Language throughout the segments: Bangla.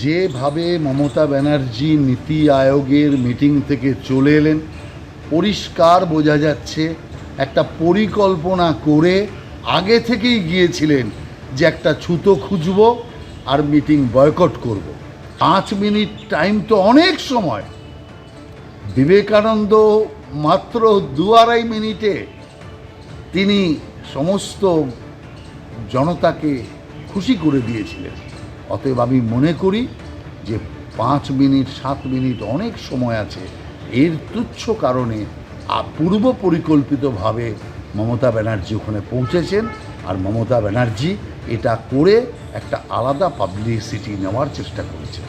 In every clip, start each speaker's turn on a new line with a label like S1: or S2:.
S1: যেভাবে মমতা ব্যানার্জি নীতি আয়োগের মিটিং থেকে চলে এলেন, পরিষ্কার বোঝা যাচ্ছে একটা পরিকল্পনা করে আগে থেকেই গিয়েছিলেন যে একটা ছুতো খুঁজব আর মিটিং বয়কট করব। পাঁচ মিনিট টাইম তো অনেক সময় বিবেকানন্দ মাত্র দু আড়াই মিনিটে তিনি সমস্ত জনতাকে খুশি করে দিয়েছিলেন অতএব আমি মনে করি যে পাঁচ মিনিট, সাত মিনিট অনেক সময় আছে। এর তুচ্ছ কারণে পূর্ব পরিকল্পিতভাবে মমতা ব্যানার্জি ওখানে পৌঁছেছেন। আর মমতা ব্যানার্জি এটা করে একটা আলাদা পাবলিসিটি নেওয়ার চেষ্টা করেছেন।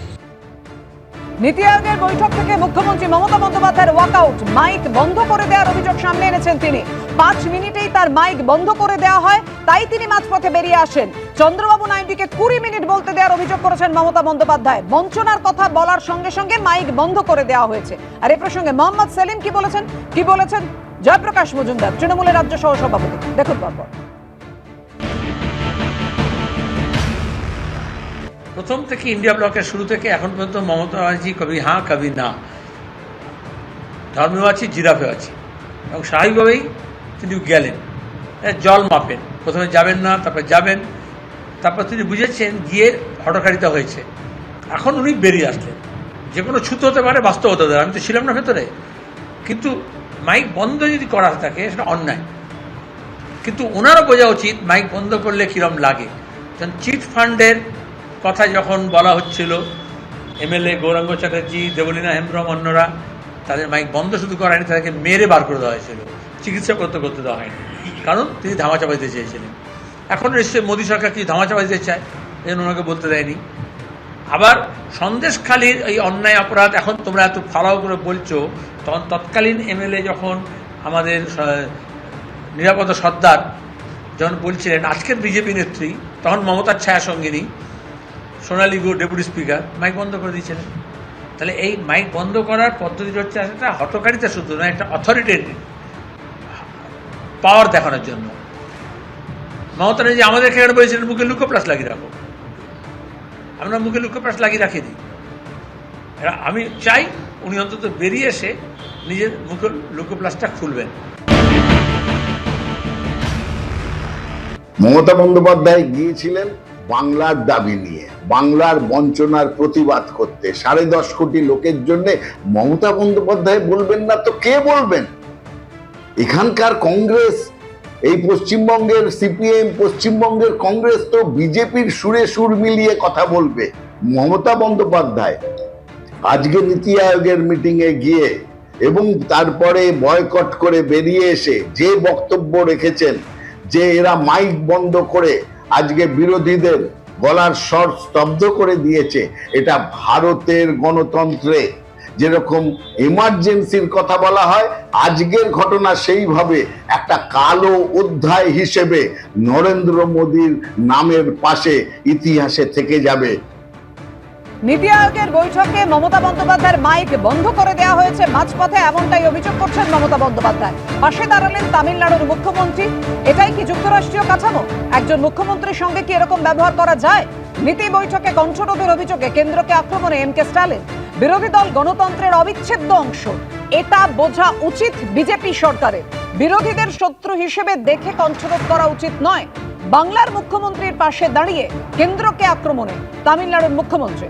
S2: নীতি আয়োগের বৈঠক থেকে মুখ্যমন্ত্রী মমতা বন্দ্যোপাধ্যায়ের ওয়াকআউট মাইক বন্ধ করে দেওয়ার অভিযোগ সামনে এনেছেন তিনি। পাঁচ মিনিটেই তার মাইক বন্ধ করে দেওয়া হয়, তাই তিনি মাঝপথে বেরিয়ে আসেন। চন্দ্রবাবু নাইডুকে কুড়ি মিনিট বলতে দেওয়ার অভিযোগ করেছেন মমতা বন্দ্যোপাধ্যায়। বঞ্চনার কথা বলার সঙ্গে সঙ্গে মাইক বন্ধ করে দেওয়া হয়েছে। আর এ প্রসঙ্গে মোহাম্মদ সেলিম কি বলেছেন? কি বলেছেন? জয়প্রকাশ মজুমদার, তৃণমূলের রাজ্য সহ সভাপতি দেখুন পরপর।
S3: প্রথম থেকে ইন্ডিয়া ব্লকের শুরু থেকে এখন পর্যন্ত মমতা ব্যানার্জি কবি হ্যাঁ কবি না। ধর্মেও আছি জিরাফেও আছি। এবং স্বাভাবিকভাবেই তিনি গেলেন। জল মাপেন। প্রথমে যাবেন না, তারপরে যাবেন। তারপর তিনি বুঝেছেন গিয়ে হটকারিতা হয়েছে। এখন উনি বেরিয়ে আসলেন। যে কোনো ছুতো হতে পারে, বাস্তব হতে পারে, আমি তো ছিলাম না ভেতরে। কিন্তু মাইক বন্ধ যদি করা থাকে, সেটা অন্যায়। কিন্তু ওনারও বোঝা উচিত, মাইক বন্ধ করলে কীরম লাগে। কারণ চিট ফান্ডের কথা যখন বলা হচ্ছিল, এমএলএ গৌরাঙ্গ চ্যাটার্জি, দেবলীনা হেমব্রম অন্যরা, তাদের মাইক বন্ধ শুধু করায়নি তাদেরকে মেরে বার করে দেওয়া হয়েছিল। চিকিৎসা করতে করতে দেওয়া হয়নি। কারণ তিনি ধামা চাপাইতে চেয়েছিলেন। এখন নিশ্চয়ই মোদী সরকার কি ধামা চাপাইতে চায়? এই ওনাকে বলতে দেয়নি। আবার সন্দেশখালীর এই অন্যায় অপরাধ, এখন তোমরা এত ফালাও করে বলছো, তখন তৎকালীন এমএলএ যখন আমাদের নিরাপদ সর্দার যখন বলছিলেন আজকের বিজেপি নেত্রী, তখন মমতার ছায়া সঙ্গিনী সোনালী গো, ডেপুটি স্পিকার, মাইক বন্ধ করে দিয়েছিলেন। তাহলে এই মাইক বন্ধ করার পদ্ধতি হচ্ছে একটা হটকারিতা শুধু নয় একটা অথরিটির পাওয়ার দেখানোর জন্য। মমতা যে আমাদের এখানে বলেছিলেন, মুখে লুকো প্লাস লাগিয়ে রাখো। আমরা মুখে লুকো প্লাস লাগিয়ে রাখিয়ে দিই আমি চাই উনি অন্তত বেরিয়ে এসে নিজের মুখে লুকো প্লাসটা খুলবেন।
S4: মমতা বন্দ্যোপাধ্যায় গিয়েছিলেন বাংলার দাবি নিয়ে। বাংলার বঞ্চনার প্রতিবাদ করতে। সাড়ে দশ কোটি লোকের জন্য মমতা বন্দ্যোপাধ্যায় বলবেন না তো কে বলবেন? এখানকার কংগ্রেস এই পশ্চিমবঙ্গের সিপিএম, পশ্চিমবঙ্গের কংগ্রেস তো বিজেপির সুরে সুর মিলিয়ে কথা বলবে, মমতা বন্দ্যোপাধ্যায়। আজকে নীতি আয়োগের মিটিং এ গিয়ে এবং তারপরে বয়কট করে বেরিয়ে এসে যে বক্তব্য রেখেছেন, যে এরা মাইক বন্ধ করে আজকে বিরোধীদের গলার স্বর স্তব্ধ করে দিয়েছে, এটা ভারতের গণতন্ত্রে যেরকম এমার্জেন্সির কথা বলা হয়, আজকের ঘটনা সেইভাবে একটা কালো অধ্যায় হিসেবে নরেন্দ্র মোদীর নামের পাশে ইতিহাসে থেকে যাবে।
S2: নীতি আয়োগের বৈঠকে মমতা বন্দ্যোপাধ্যায়ের মাইক বন্ধ করে দেওয়া হয়েছে মাঝপথে, এমনটাই অভিযোগ করছেন মমতা বন্দ্যোপাধ্যায়। পাশে দাঁড়ালেন তামিলনাড়ুর মুখ্যমন্ত্রী। এটাই কি যুক্তরাষ্ট্রীয় কাঠামো? একজন মুখ্যমন্ত্রীর সঙ্গে কি এরকম ব্যবহার করা যায়? নীতি বৈঠকে কণ্ঠরোধের অভিযোগে কেন্দ্রকে আক্রমণে এম কে স্টালিন বিরোধী দল গণতন্ত্রের অবিচ্ছেদ্য অংশ। এটা বোঝা উচিত বিজেপি সরকারের। বিরোধীদের শত্রু হিসেবে দেখে কণ্ঠরোধ করা উচিত নয়। বাংলার মুখ্যমন্ত্রীর পাশে দাঁড়িয়ে কেন্দ্রকে আক্রমণে, তামিলনাড়ুর মুখ্যমন্ত্রী।